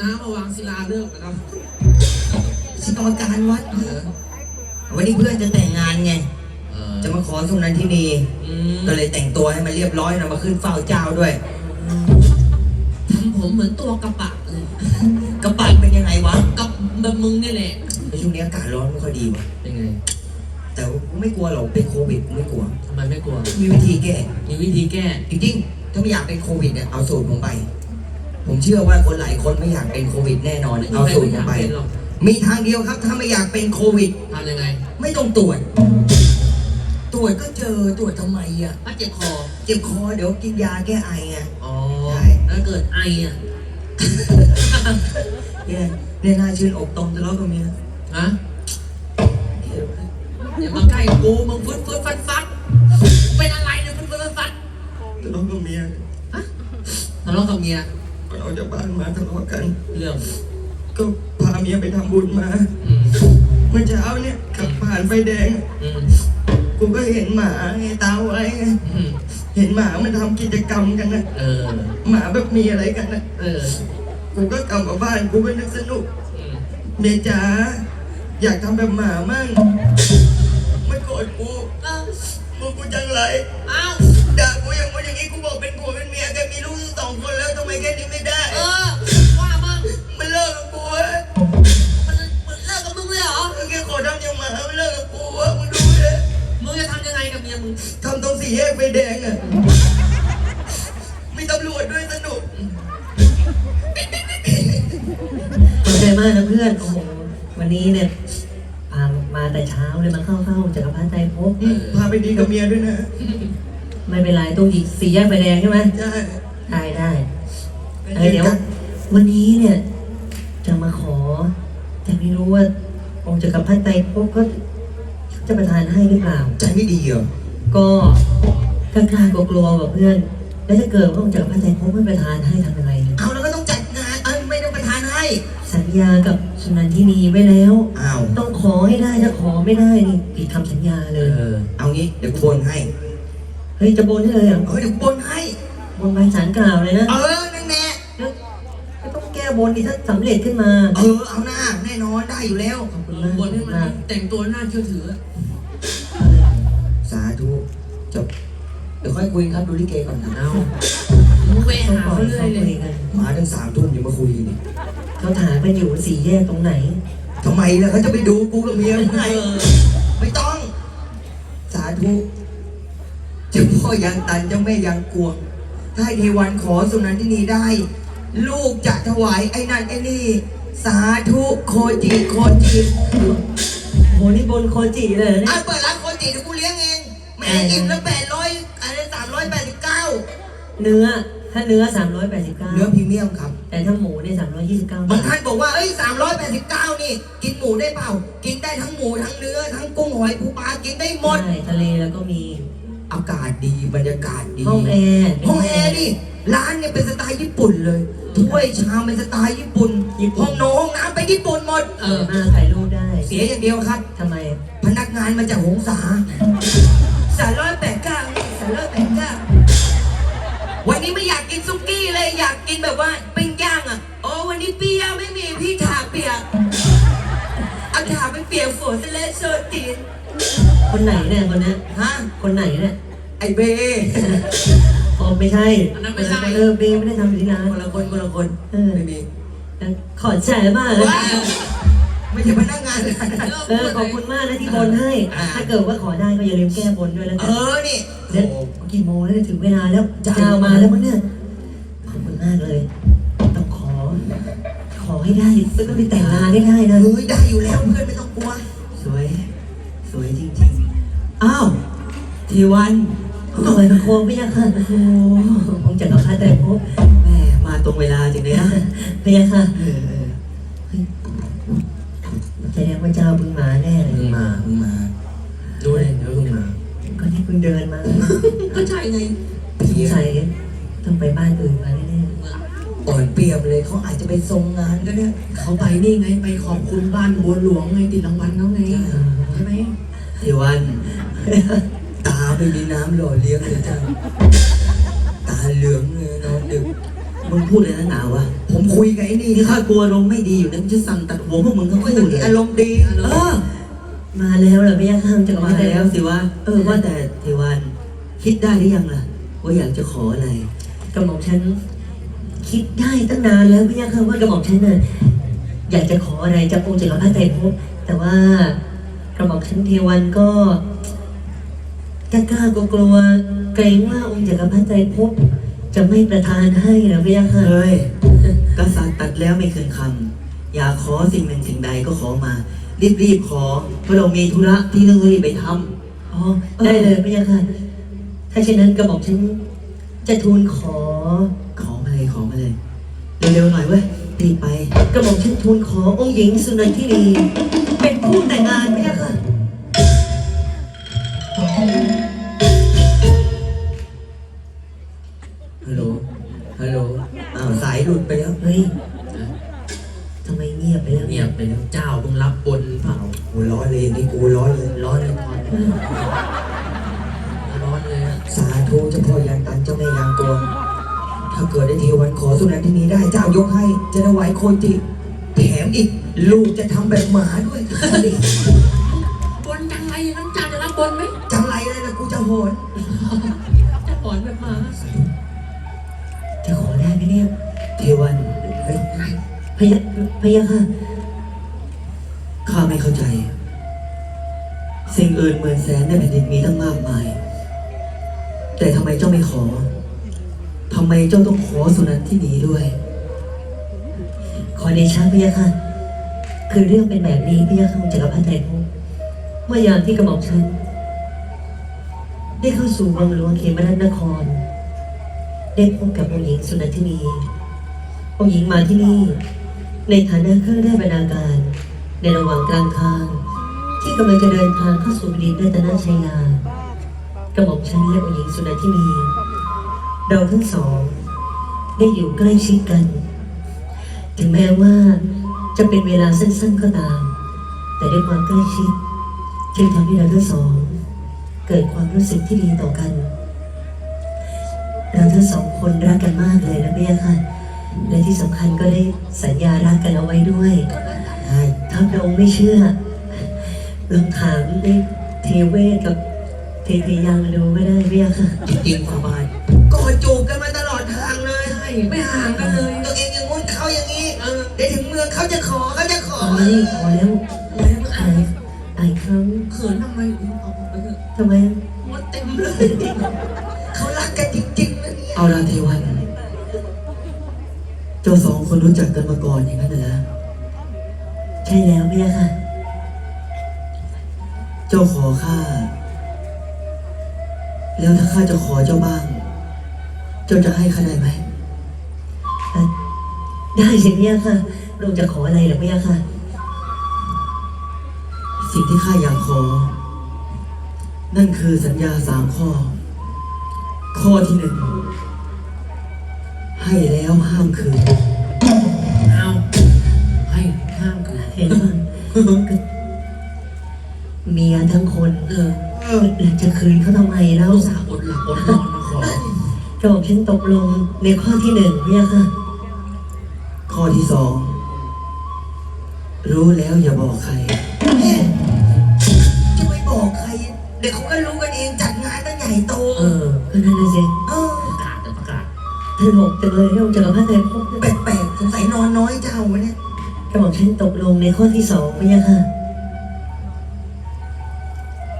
น้ามาวางศิลาเลิกนะครับชิกรรมการวัดวันนี้เพื่อนจะแต่งงานไง เออจะมาขอสุนันทินีอืมก็เลยแต่งตัวให้มันเรียบร้อยนะมาขึ้นเฝ้าเจ้าด้วย ทำผมเหมือนตัวกระปะเลยกระปัดเป็นยังไงวะกับแบบมึงนี่แหละ ในช่วงนี้อากาศร้อนไม่ค่อยดีวะเป็นไงแต่กูไม่กลัวหรอกเป็นโควิดกูไม่กลัว ทำไมไม่กลัว มีวิธีแก้มีวิธีแก้จริงๆถ้าไม่อยากเป็นโควิดเนี่ยเอาสูตรผมไป ผมเชื่อว่าคนหลายคนไม่อยากเป็นโควิดแน่นอน เอาสูตรผมไปเป็นหรอกมีทางเดียวครับถ้าไม่อยากเป็นโควิด ทำยังไงไม่ต้องตรวจ ตรวจก็เจอตรวจทำไมอะ ถ้าเจ็บคอ เจ็บคอเดี๋ยวกินยาแก้ไอไงอ๋อ ใช่ แล้วเกิดไออะ เนี่ยเนี่ยน่าชื่นอกตรงทะเลาะกับเมียฮะอย่ามาใกล้กูมึงฟื้นฟื้นฟันฟันเป็นอะไรเนี่ยฟื้นฟื้นฟันฟันทะเลาะกับเมียทะเลาะกับเมียก่ อนออกจากบ้านมาทะเลาะกัน เรื่องก็พาเมียไปทำบุญมา อืมเมื่อเช้าเนี่ยขับผ่านไฟแดง อืมกูก็เห็นหมาไงตาไว้ไงอืมเห็นหมามันทำกิจกรรมกันนะเออ หมาแบบมีอะไรกันนะเออกูก็กลับมาบ้านกูก็นึกสนุก อืมเมียจ๋าอยากทำแบบหมามั่งไม่โกรธกูเออมึงกูจังไรเอ้าด่ากูอย่างว่าอย่างนี้กูบอกเป็นผัวเป็นเมียแกมีลูกสองคนแล้วทำไมแค่นี้ไม่ สี่แยกไฟแดงอะมีตำรวจด้วยสนุกขอบใจมากนะเพื่อนโอ้โหวันนี้เนี่ยพามาแต่เช้าเลยมาเข้าเฝ้าจักรพรรดิใจพบอืมพาไปดีกับเมียด้วยนะไม่เป็นไรตรงอีกสี่แยกไฟแดงใช่ไหมใช่ได้ได้เออเดี๋ยว วันนี้เนี่ย จะมาขอ แต่ไม่รู้ว่า องค์จักรพรรดิใจพบก็จะประทานให้หรือเปล่า ใจไม่ดีเหรอ ก็ กล้ากลัวกลัวๆแบบเพื่อน แล้วถ้าเกิดว่าองค์จักรพรรดิใจพบไม่ประทานให้ทำยังไงเนี่ยเอาแล้วก็ต้องจัดงานเอ้ยไม่ต้องประทานให้สัญญากับสุนันทินีไว้แล้ว อ้าวต้องขอให้ได้ถ้าขอไม่ได้นี่ผิดคำสัญญาเลยเอางี้เดี๋ยวกูบนให้เฮ้ยจะบนให้เลยเหรอะเฮ้ยเดี๋ยวกูบนให้ บนใบสารกล่าวเลยนะเออนั่นแน่แล้วก็ต้องแก้บนดิถ้าสำเร็จขึ้นมา เออเอาหน้าแน่นอนได้อยู่แล้ว ขอบคุณมึมางกบนให้มันแต่งตัวน่าเชื่อถือ สาธุจบเดี๋ยวค่อยคุยครับดูลิเกก่อนนะเอามึงไปต้องหาปล่อยเขาเรื่อเขายคุเลยยกันมาถึงสามทุ่มอย่ามาคุยดิเขาถามกันอยู่สี่แยกตรงไหน ทำไมล่ะเขาจะไปดูกูกับเมียมึงไงเออไม่ต้อง สาธุเจ้าพ่อยังตันเจ้าแม่ยังกวง ถ้าให้เทวันขอสุนันทินีได้ ลูกจะถวายไอ้นั่นไอ้นี่ สาธุโคจิโคจิโหนี่บนโคจิเลยเหรอเนี่อะยเปิดร้านโคจิเดี๋ยวกูเลี้ยงเอง แม่อิ่มแล้วแปดร้อย เนื้อถ้าเนื้อเนื้อ389พรีเมียมครับ แต่ถ้าหมูเนี่ย329 บางบาทท่านบอกว่าเอ้ยสามร้อยแปดสิบเก้านี่ กินหมูได้เปล่า กินได้ทั้งหมูทั้งเนื้อ ทั้งกุ้งหอยปูปลากินได้หมด ใช่ทะเลแล้วก็มีอากาศดีบรรยากาศดี ห้องแอร์ห้องแอร์ดิร้านเนี่ยเป็นสไตล์ญี่ปุ่นเลยถ้วยชามเป็นสไตล์ญี่ปุ่นห้องโนห้องน้ำไปญี่ปุ่นหมดเออมาถ่ายรูปได้เสียอย่างเดียวครับ ทำไม พนักงานมาจากหงสาสามร้อยแปดเก้าสามร้อยแปดเก้า วันนี้ไม่อยากกินซุกี้เลยอยากกินแบบว่าปิ้งย่างอะโอ้วันนี้พี่ย่างไม่มีพี่ถาเปียกเอาถาไปเปียกฝนซะและโซตีนคนไหนเนี่ยคนเนี้ยฮะคนไหนเนี่ยไอเบอ๋อไม่ใช่อันนั้นไม่ใช่ เออเบย์ไม่ได้ทำอยู่ที่ร้านคนละคนคนละคนเออไม่มีขอแชร์มากเลยว้าว ไม่ใช่พนักงานเลยเออขอบคุณมากนะที่บนให้อ่าถ้าเกิดว่าขอได้ก็อย่าลืมแก้บนด้วยแล้วเอกันอนี่เดี๋ยวกี่โมงแล้วถึงเวลาแล้วเจ้ามาแล้วมั้งเนี่ยขอบคุณมากเลย ต้องขอ ขอให้ได้ต้องไปแต่งงานให้ได้นะ เฮ้ยได้อยู่แล้วเพื่อนไม่ต้องกลัวสวย สวยจริงๆ อ้าวทีวันสวยโคมพี่ยังค่ะโอ้โหผมจักรพรรดิแต่พบแม่มาตรงเวลาจริงเลยนะพี่ยังค่ะ เออเออ แสดงว่าเจ้าเพิ่งมาแน่เลมึงยมามึงมาดูเลยเดี๋ยวมึงมาก็ที่เพิ่งเดินมาก็ใช่ไงสงสัยต้องไปบ้านอื่นมาแน่อ่อนเปรียบเลยเขาอาจจะไปทรงงานก็ได้เขาไปนี่ไงไปขอบคุณบ้านบัวหลวงไงติดรางวัลเขาไงใช่ไหม เทวัน ตาไม่มีน้ำหล่อเลี้ยงเลยจ้า มึงพูดเลยนะหนาวะผมคุยกับไอ้นี่นี่ข้ากลัวลมณ์ไม่ดีอยู่นะกูจะสั่งตัดหัวพวกมึงทั้งคุยคู่กับเลยอารมณ์ดีเออมาแล้วเหรอพี่ยักษ์ข้ามจักรมาพรรดิแล้วสิวะเออว่าแต่เทวันคิดได้หรือยังล่ะ ว่าอยากจะขออะไร กระหม่อมฉันคิดได้ตั้งนานแล้วพี่ยักษ์ข้ามว่ากระหม่อมฉันน่ะอยากจะขออะไรจากองค์จักรพรรดิไตรภพแต่ว่ากระหม่อมฉันเทวันก็กล้ากล้ากลัวกลัวเกรงว่าองค์จักรพรรดิไตรภพ จะไม่ประทานให้นะพี่ยักษ์ข้าเฮ้ยกษัตริย์ตัดแล้วไม่คืนคำอยากขอสิ่งหนึ่งสิ่งใดก็ขอมา รีบๆขอเพราะเรามีธุระที่ต้องรีบไปทำอ๋อ ได้เลยพี่ยักษ์ข้าถ้าเช่นนั้นกระหม่อมฉันจะทูลขอขอมาเลยขอมาเลยเร็วๆหน่อยเว้ยรีบไป กระหม่อมฉันทูลขอองค์หญิงสุนันทินีเป็นผู้แต่งงานพี่ยักษ์ข้าฮั อ้าวสายหลุดไปแล้ว เฮ้ยทำไมเงียบไปแล้วเงียบไปแล้วเจ้ามึงรับบนเปล่ากูร้อนเลยอย่างนี้กูร้อนเลยร้อนเลยร้อนร้อนเลยอะสาธุเจ้าพ่อยันตันเจ้าแม่ยางกวงถ้าเกิดได้เทวันขอสุนันที่นี้ได้เจ้ายกให้ จะถวายโคจิแถมอีก ลูกจะทำแบบหมาด้วยบนจังไรน้ำเจ้าจะรับบนไหมจังไรเลยนะกูจะโหน วันพยะพยะค่ะข้าไม่เข้าใจ สิ่งอื่นหมื่นแสนในแผ่นดินมีตั้งมากมาย แต่ทำไมเจ้าไม่ขอทำไมเจ้าต้องขอสุนันที่นี้ด้วย ขอเดชะพยะค่ะคือเรื่องเป็นแบบนี้พยะค่ะจักรพรรดิไตรภพเมื่อยามที่กระหม่อมฉัน ได้เข้าสู่วังหลวงเขมรนคร ได้พบกับองค์หญิงสุนันทินี องค์หญิงมาที่นี่ ในฐานะเครื่องได้บรรณาการ ในระหว่างกลางทาง ที่กำลังจะเดินทางเข้าสู่แผ่นดินรัตนชัยยากระหม่อมฉันและองค์หญิงสุนันทินีเราทั้งสอง ได้อยู่ใกล้ชิดกัน ถึงแม้ว่าจะเป็นเวลาสั้นๆก็ตาม แต่ด้วยความใกล้ชิดจึงทำให้เราทั้งสอง เกิดความรู้สึกที่ดีต่อกัน เราทั้งสองคนรักกันมากเลยนะเบียค่ะ และที่สำคัญก็ได้สัญญารักกันเอาไว้ด้วยใช่ถ้าพระองค์ไม่เชื่อลองถามในเทเวศกับเทพยังดูก็ได้เบียค่ะจริงๆสบายก็จูบกันมาตลอดทางเลยใช่ไม่ห่างกันเลยตัวเองอย่างงู้นเขาอย่างนี้เดี๋ยวถึงเมืองเขาจะขอเขาจะขอตอนนี้พอแล้วแล้วมันอายอายครั้งเขินทำไมเอาไปเถอะทำไมมดเต็มเลยเขารักกันจริงๆนะเนี่ยเอาละเทวันเจ้าสองคนรู้จักกันมาก่อนอย่างนั้นเหรอใช่แล้วเบียค่ะ เจ้าขอข้า แล้วถ้าข้าจะขอเจ้าบ้าง เจ้าจะให้ข้าได้ไหม ได้สิเบียค่ะลุงจะขออะไรเหรอเบียค่ะ สิ่งที่ข้าอยากขอ นั่นคือสัญญาสามข้อ ข้อที่หนึ่งให้แล้วห้ามคืน เกินเห็นป่ะเมียทั้งคนเออแล้วจะคืนเขาทำไมแล้วอุตส่าห์อดหลับอดนอนมาขอกระบอกฉันตกลงในข้อที่หนึ่งเนี่ยค่ะ ข้อที่สองรู้แล้วอย่าบอกใครเนี่ยจะไปบอกใคร เดี๋ยวเขาก็รู้กันเองจัดงานตั้งใหญ่โต เออก็นั่นน่ะสิเออประกาศแต่ประกาศตลกจังเลยที่องค์จักรพรรดิไตรภพแปลกๆสงสัยนอนน้อยเจ้าวะเนี่ยก ระบอกฉันตกลงในข้อที่สองเนี่ยค่ะ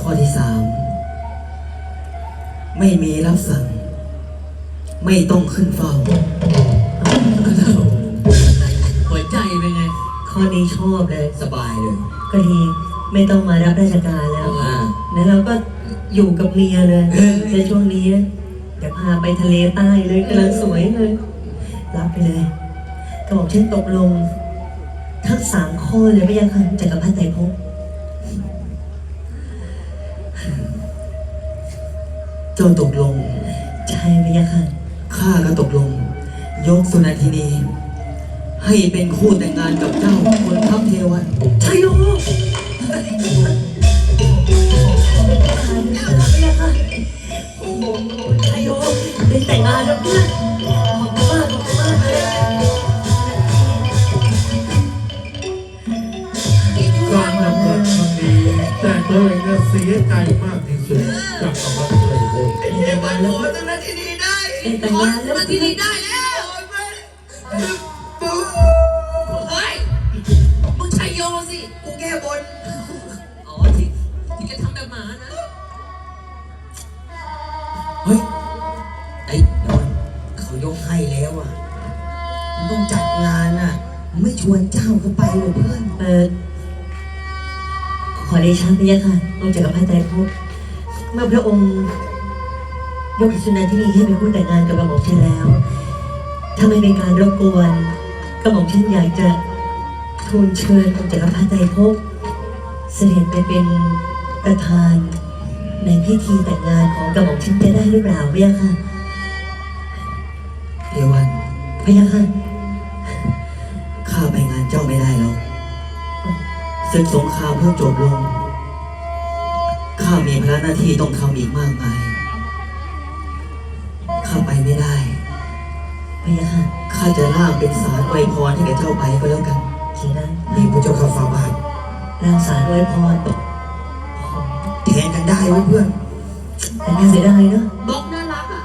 ข้อที่สามไม่มีรับสั่ง ไม่ต้องขึ้นเฝ้าหัวใจเป็นไง ข้อนี้ชอบเลย สบายเลย ก็ดีไม่ต้องมารับราชการแล้ว อ่า แล้วเราก็อยู่กับเมียเลยในช่วงนี้นะเดี๋ยวพาไปทะเลใต้เลยกำลังสวยเลย รับไปเลยกระบอกฉันตกลง ทั้งสามข้อเลยไม่ยังค่ะจักรพรรดิไตรภพเจ้าตกลง ใช่ไม่ยังค่ะข้าก็ตกลง ยกสุนันทินี ให้เป็นคู่แต่งงานกับเจ้าคนทัพเทวันใช่โยไม่ยังค่ะโอ้โหใช่โยได้แต่งงานแล้วเพื่อน แต่ตัวเองเนี่ยเสียใจมากที่สุดกับคำว่าเคยโกงไอ้เหี้ยมันขอตั้งแต่ที่นี่ได้ขอตั้งแต่ที่นี่ได้แล้วเฮ้ยมึงชัยโยสิกูแก้บนอ๋อที่ที่จะทำแบบหมานะเฮ้ยไอ้เดี๋ยวก่อนเขายกให้แล้วอะมันต้องจัดงานอะ ไม่ชวนเจ้าเข้าไปเลยเพื่อนเออขอ เดชะพระยะค่ะองค์จักรพรรดิไตรภพเมื่อพระองค์ยกอิสุนันที่นี่ให้เป็นคู่แต่งงานกับกระหม่อมฉันแล้วถ้าไม่เป็นการรบกวนกระหม่อมฉันอยากจะทูลเชิญองค์จักรพรรดิไตรภพเสด็จไปเป็นประธานในพิธีแต่งงานของกระหม่อมฉันจะได้หรือเปล่าพระยะค่ะเดี๋ยววันพระยะค่ะ ศึกสงครามเพิ่งจบลง ข้ามีภาระหน้าที่ต้องทำอีกมากมาย ข้าไปไม่ได้พระยะค่ะข้าจะล่างเป็นสารอวยพรให้แก่เจ้าไปก็แล้วกันเชิญนะนี่พระเจ้าข้าฟ้าบาทร่างสารอวยพรแทนกันได้ไว้เพื่อนแต่น่าเสียดายเนาะบอกน่ารักอะ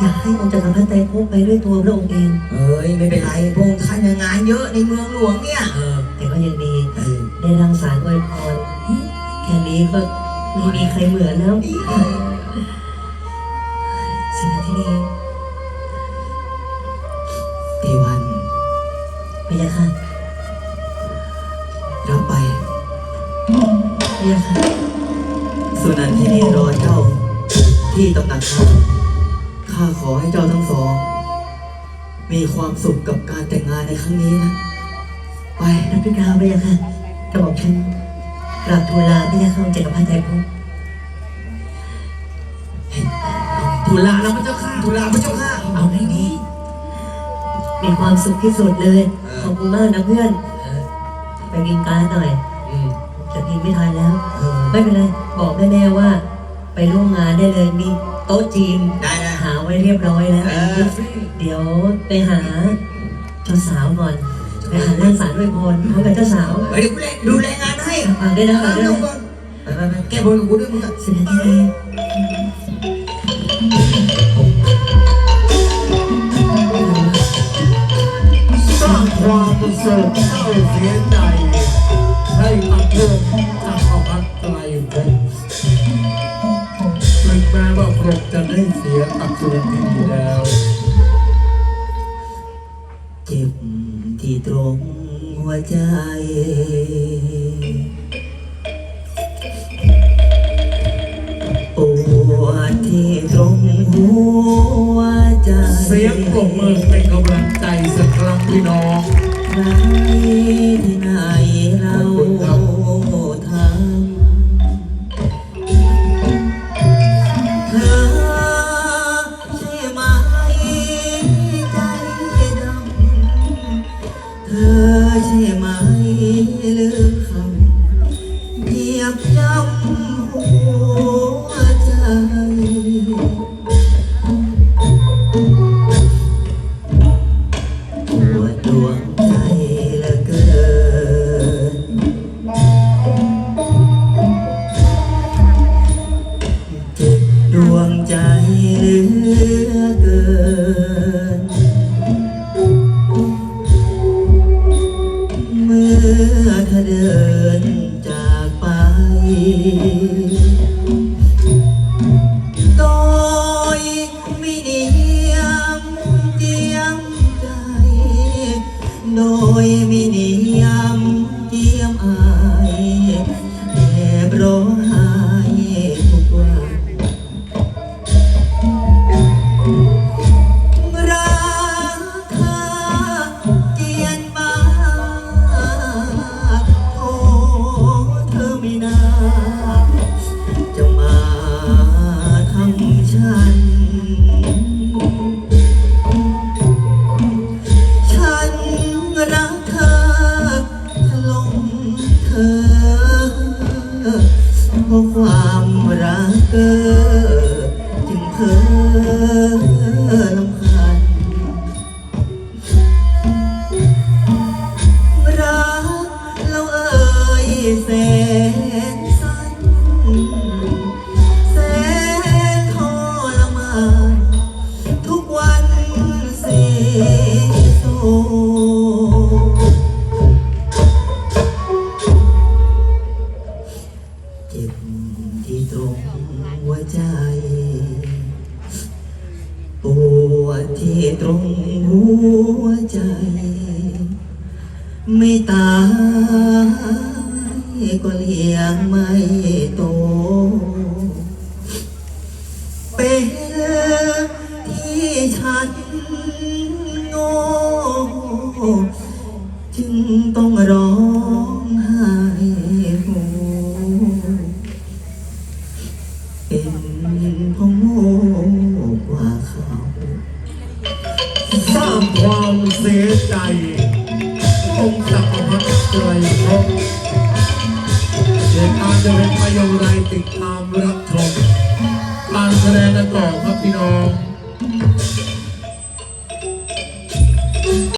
อยากให้องค์จักรพรรดิไตรภพไปด้วยตัวพระองค์เอง เอ้ยไม่เป็นไรพระองค์ท่านยังงานเยอะในเมืองหลวงเนี่ยแต่ ก็ยังดีเออได้รังสารค์อวยพรแค่นี้ก็ไม่มีใครเหมือนแล้วสิ่งที่นี่เทวันพยาค่ะรับไปพยาค่ะสุนันที่นี่รอเจ้า ที่ตำหนักข้าข้าขอให้เจ้าทั้งสอง มีความสุขกับการแต่งงานในครั้งนี้นะ ไปรับพิการพยาค่ะกระบอกฉันกราบทูลลาพยาค่ะองค์จักรพรรดิไตรภพทุลาแล้วพระเจ้าข้าทุลาพระเจ้าข้าเอาไงดีมีความสุขที่สุดเลย ขอบคุณมากนะเพื่อน ไปกินการดหน่อยอืมจะกินไม่ทันแล้วเออไม่เป็นไร บอกแม่ๆว่า ไปร่วมงานได้เลยมีโต๊ะจีนได้ได้หาไว้เรียบร้อยแล้วเออเดี๋ยวไปหาเจ้าสาวก่อน ไปหาเรื่องสารด้วยพรพร้อมกับเจ้าสาวเฮ้ยเดี๋ยวกูดูแลงานให้ฝากด้วยนะฝากด้วยเอนะก่อนไปไปไปแก้บนกับกูด้วยมึงอะสิบนา หัวใจ เสียงปรบมือเป็นกำลังใจสักครั้งพี่น้องใค โดย สู้ จึงต้องรอ